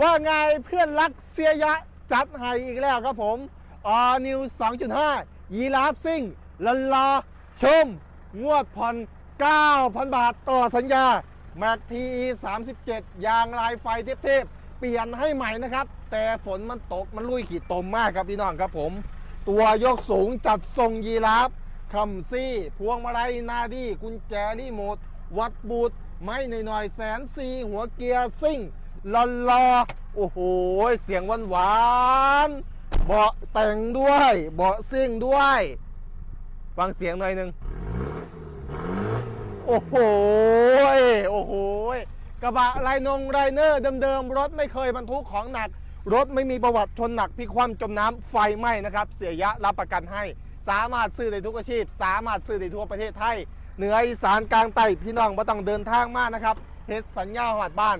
ว่าไงเพื่อนรักเสียยะจัดให้อีกแล้วครับผมออนิว 2.5 ยีราฟซิ่งลันลาชม งวดผ่อน 9,000 บาทต่อสัญญา แม็กที37 ยางลายไฟเทพๆ เปลี่ยนให้ใหม่นะครับ แต่ฝนมันตกมันลุยขีดตมมากครับพี่น้องครับผม ตัวยกสูงจัดทรงยีราฟคัมซี่ พวงมาลัยนาดี กุญแจรีโมท วัดบูท ไม่หน่อยๆแสนซีหัวเกียร์ซิ่ง ลอลอโอ้โห เสียงหวานหวานเบาะแต่งด้วย เบาะซิ่งด้วย ฟังเสียงหน่อยหนึ่งโอ้โห โอ้โห กระบะไลนงไรเนอร์เดิมๆ รถไม่เคยบรรทุกของหนัก รถไม่มีประวัติชนหนักพิคว่ำจมน้ำไฟไหม้นะครับ เสียยะรับประกันให้ สามารถซื้อได้ทุกอาชีพ สามารถซื้อได้ทั่วประเทศไทย เหนืออีสานกลางใต้พี่น้องไม่ต้องเดินทางมากนะครับเฮ็ดสัญญาหอดบ้าน